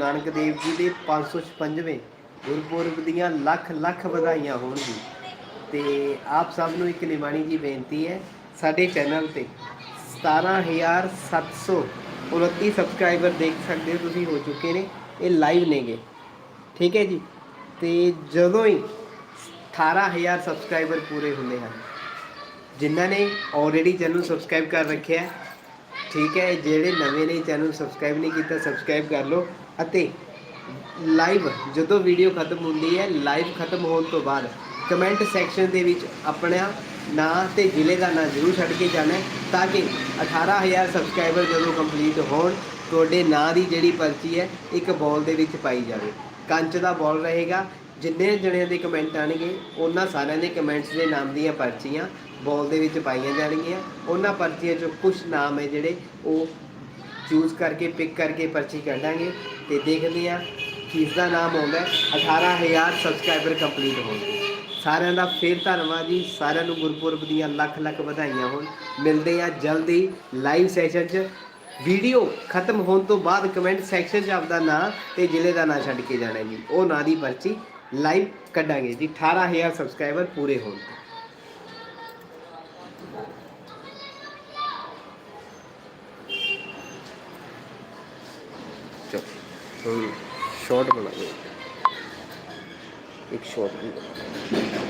ਨਾਨਕ ਦੇਵ ਜੀ ਦੇ 556ਵੇਂ ਗੁਰਪੁਰਬ ਦੀਆਂ ਲੱਖ ਲੱਖ ਵਧਾਈਆਂ ਹੋਣ ਜੀ ਤੇ ਆਪ ਸਭ ਨੂੰ ਇੱਕ ਨਿਮਾਣੀ ਜੀ ਬੇਨਤੀ ਹੈ, ਸਾਡੇ ਚੈਨਲ ਤੇ 17729 ਸਬਸਕ੍ਰਾਈਬਰ ਦੇਖ ਸਕਦੇ ਹੋ ਤੁਸੀਂ, ਹੋ ਚੁੱਕੇ ਨੇ। ਇਹ ਲਾਈਵ ਨੇਗੇ। ਠੀਕ ਹੈ ਜੀ? ਤੇ ਜਦੋਂ ਹੀ 18000 ਸਬਸਕ੍ਰਾਈਬਰ ਪੂਰੇ ਹੁੰਦੇ ਹਨ, ਜਿਨ੍ਹਾਂ ਨੇ ਆਲਰੇਡੀ ਚੈਨਲ ਸਬਸਕ੍ਰਾਈਬ ਕਰ ਰੱਖਿਆ ਠੀਕ ਹੈ, ਜਿਹੜੇ ਨਵੇਂ ਨੇ ਚੈਨਲ ਸਬਸਕ੍ਰਾਈਬ ਨਹੀਂ ਕੀਤਾ ਸਬਸਕ੍ਰਾਈਬ ਕਰ ਲਓ। ਅਤੇ ਲਾਈਵ ਜਦੋਂ ਵੀਡੀਓ ਖਤਮ ਹੁੰਦੀ ਹੈ ਲਾਈਵ ਖਤਮ ਹੋਣ ਤੋਂ ਬਾਅਦ ਕਮੈਂਟ ਸੈਕਸ਼ਨ ਦੇ ਵਿੱਚ ਆਪਣਾ ਨਾਂ ਤੇ ਜ਼ਿਲ੍ਹੇ ਦਾ ਨਾਂ ਜ਼ਰੂਰ ਛੱਡ ਕੇ ਜਾਣਾ ਤਾਂ ਕਿ 18000 ਸਬਸਕ੍ਰਾਈਬਰ ਜਦੋਂ ਕੰਪਲੀਟ ਹੋਣ, ਤੁਹਾਡੇ ਨਾਂ ਦੀ ਜਿਹੜੀ ਪਰਚੀ ਹੈ, ਇੱਕ ਬੋਲ ਦੇ ਵਿੱਚ ਪਾਈ ਜਾਵੇ। ਕੰਚ ਦਾ ਬੋਲ ਰਹੇਗਾ, ਜਿੰਨੇ ਜਣਿਆਂ ਦੇ ਕਮੈਂਟ ਆਣਗੇ ਉਹਨਾਂ ਸਾਰਿਆਂ ਦੇ ਕਮੈਂਟਸ ਦੇ ਨਾਮ ਦੀਆਂ ਪਰਚੀਆਂ ਬੋਲ ਦੇ ਵਿੱਚ ਪਾਈਆਂ ਜਾਣਗੀਆਂ। ਉਹਨਾਂ ਪਰਚੀਆਂ ਚੋਂ ਕੁਝ ਨਾਮ ਹੈ ਜਿਹੜੇ ਉਹ ਚੂਜ਼ ਕਰਕੇ ਪਿਕ ਕਰਕੇ ਪਰਚੀ ਕੱਢਾਂਗੇ ਤੇ ਦੇਖਦੇ ਹਾਂ ਕਿਸ ਦਾ ਨਾਮ ਆਉਂਦਾ ਹੈ। 18000 ਸਬਸਕ੍ਰਾਈਬਰ ਕੰਪਲੀਟ ਹੋਣਗੇ। ਸਾਰਿਆਂ ਦਾ ਫੇਰ ਧੰਨਵਾਦ ਜੀ। ਸਾਰਿਆਂ ਨੂੰ ਗੁਰਪੁਰਬ ਦੀਆਂ ਲੱਖ ਲੱਖ ਵਧਾਈਆਂ ਹੋਣ। ਮਿਲਦੇ ਆ ਜਲਦੀ ਲਾਈਵ ਸੈਸ਼ਨ 'ਚ। ਵੀਡੀਓ ਖਤਮ ਹੋਣ ਤੋਂ ਬਾਅਦ ਕਮੈਂਟ ਸੈਕਸ਼ਨ 'ਚ ਆਪਦਾ ਨਾਂ ਤੇ ਜ਼ਿਲ੍ਹੇ ਦਾ ਨਾਂ ਛੱਡ ਕੇ ਜਾਣਾ ਜੀ। ਉਹ ਨਾਂ ਦੀ ਪਰਚੀ ਲਾਈਵ ਕੱਢਾਂਗੇ ਜੀ। 18000 ਸਬਸਕ੍ਰਾਈਬਰ ਪੂਰੇ ਹੋਣ ਤੇ ਚਲੋ ਸ਼ਾਰਟ ਬਣਾ ਲਓ ਇੱਕ ਸ਼ਾਰਟ ਵੀ।